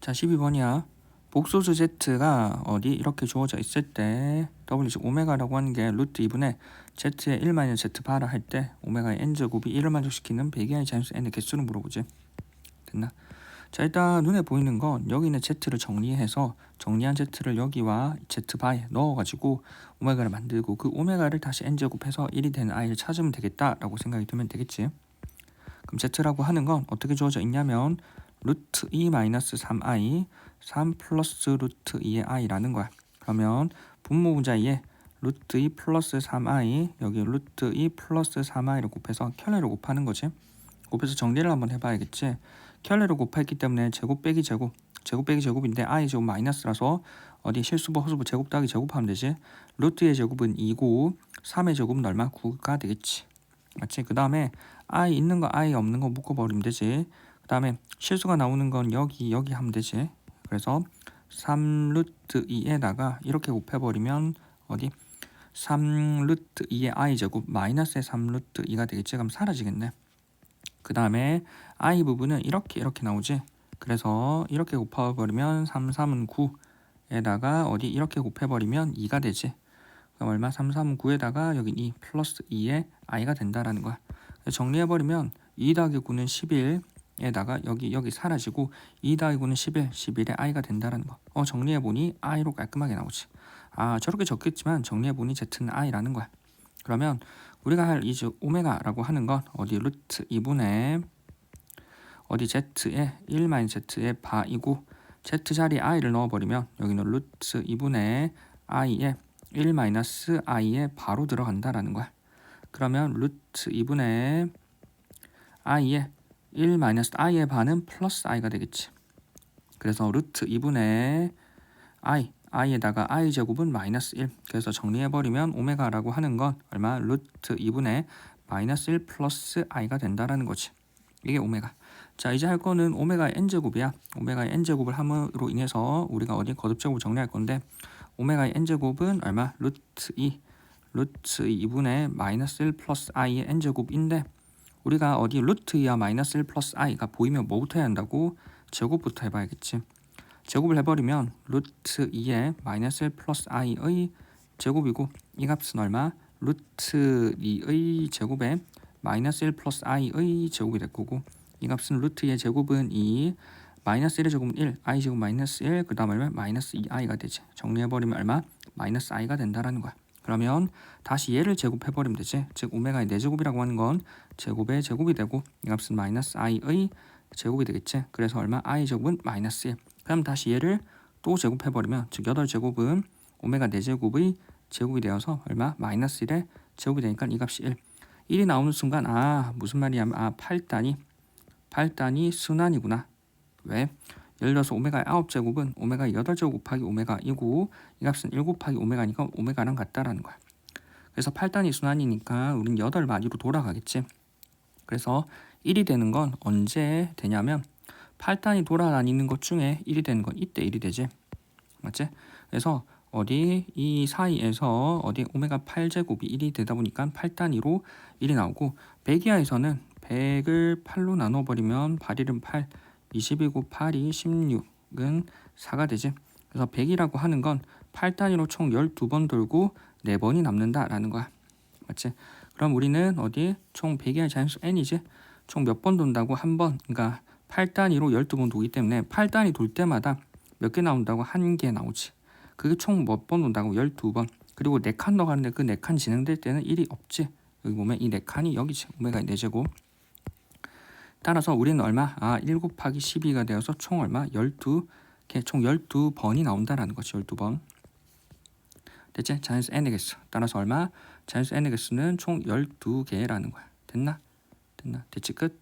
자, 12번이야. 복소수 z가 어디 이렇게 주어져 있을 때 w 즉 오메가라고 하는 게 루트 2분의 z의 1 마이너스 z 바라 할 때 오메가의 n 제곱이 1을 만족시키는 배기의 자연수 n의 개수를 물어보지. 됐나? 자, 일단 눈에 보이는 건 여기 있는 z를 정리해서 정리한 z를 여기와 z 바에 넣어가지고 오메가를 만들고 그 오메가를 다시 n 제곱해서 1이 되는 i를 찾으면 되겠다라고 생각이 들면 되겠지. 그럼 z라고 하는 건 어떻게 주어져 있냐면 루트 2 마이너스 3i 3 플러스 루트 2의 i라는 거야. 그러면 분모 분자에 루트 2 플러스 3i 여기 루트 2 플러스 3i를 곱해서 켤레를 곱하는 거지. 곱해서 정리를 한번 해봐야겠지. 켤레를 곱했기 때문에 제곱 빼기 제곱 제곱 빼기 제곱인데 i 제곱 마이너스라서 어디 실수부 허수부 제곱 더하기 제곱하면 되지. 루트의 제곱은 2고 3의 제곱은 얼마? 9가 되겠지. 맞지? 그 다음에 i 있는 거 i 없는 거 묶어버리면 되지. 그 다음에 실수가 나오는 건 여기 여기 하면 되지. 그래서 3 루트 2에다가 이렇게 곱해버리면 어디 3 루트 2의 i 제곱 마이너스의 3 루트 2가 되겠지. 그럼 사라지겠네. 그 다음에 i 부분은 이렇게 이렇게 나오지. 그래서 이렇게 곱해버리면 3, 3은 9에다가 어디 이렇게 곱해버리면 2가 되지. 그럼 얼마? 3, 3은 9에다가 여기 2 플러스 2의 i가 된다라는 거야. 정리해버리면 2 더하기 9는 11 에다가 여기 여기 사라지고 2 더하기 9는 11, 11의 i가 된다라는 거. 어 정리해보니 i로 깔끔하게 나오지. 아 저렇게 적겠지만 정리해보니 z는 i라는 거야. 그러면 우리가 할이즉 오메가라고 하는 건 어디 루트 2분의 어디 z의 1 마이너스 z의 바이고 z 자리에 i를 넣어버리면 여기는 루트 2분의 i의 1 마이너스 i의 바로 들어간다라는 거야. 그러면 루트 2분의 i의 1 마이너스 i의 반은 플러스 i가 되겠지. 그래서 루트 2분의 i i에다가 i 제곱은 마이너스 1. 그래서 정리해버리면 오메가라고 하는 건 얼마? 루트 2분의 마이너스 1 플러스 i가 된다라는 거지. 이게 오메가. 자 이제 할 거는 오메가의 n 제곱이야. 오메가의 n 제곱을 함으로 인해서 우리가 어디 거듭제곱을 정리할 건데 오메가의 n 제곱은 얼마? 루트 2 루트 2분의 마이너스 1 플러스 i의 n 제곱인데 우리가 어디 루트 2와 마이너스 1 플러스 i가 보이면 뭐부터 해야 한다고? 제곱부터 해봐야겠지. 제곱을 해버리면 루트 2의 마이너스 1 플러스 i의 제곱이고 이 값은 얼마? 루트 2의 제곱에 마이너스 1 플러스 i의 제곱이 될 거고 이 값은 루트 2의 제곱은 2 마이너스 1의 제곱은 1 i 제곱 마이너스 1그 다음 얼마? 마이너스 2i가 되지 정리해버리면 얼마? 마이너스 i가 된다라는 거야 그러면 다시 얘를 제곱해버리면 되지 즉 오메가의 4제곱이라고 하는 건 제곱의 제곱이 되고 이 값은 마이너스 i의 제곱이 되겠지 그래서 얼마? i 제곱은 마이너스 1 그럼 다시 얘를 또 제곱해버리면 즉 8제곱은 오메가 4제곱의 제곱이 되어서 얼마? 마이너스 1의 제곱이 되니까 이 값이 1 1이 나오는 순간 아 무슨 말이냐면 아 8단이 8단이 순환이구나 왜? 예를 들어서 오메가의 9제곱은 오메가 8제곱 곱하기 오메가 이고 이 값은 1 곱하기 오메가니까 오메가랑 같다라는 거야 그래서 8단이 순환이니까 우린 8마디로 돌아가겠지 그래서 1이 되는 건 언제 되냐면 8단이 돌아다니는 것 중에 1이 되는 건 이때 1이 되지. 맞지? 그래서 어디 이 사이에서 어디 오메가 8제곱이 1이 되다 보니까 8단위로 1이 나오고 100이하에서는 100을 8로 나눠버리면 8일은 8, 22고 8이 16은 4가 되지. 그래서 100이라고 하는 건 8단위로 총 12번 돌고 4번이 남는다라는 거야. 맞지? 그럼 우리는 어디 총 100이할 자연수 n이지? 총 몇 번 돈다고 한 번, 그러니까 8단위로 12번 도기 때문에 8단위 돌 때마다 몇 개 나온다고 한 개 나오지. 그게 총 몇 번 돈다고 12번. 그리고 4칸 더 가는데 그 4칸 진행될 때는 1이 없지. 여기 보면 이 4칸이 여기지. 오메가 4제곱. 따라서 우리는 얼마? 아, 1 곱하기 12가 되어서 총 얼마? 12개, 총 12번이 나온다라는 거지. 12번. 됐지? 자연수 개수. 따라서 얼마? 자연수 개수는 총 12개라는 거야. 됐나? 됐나? 됐지? 끝.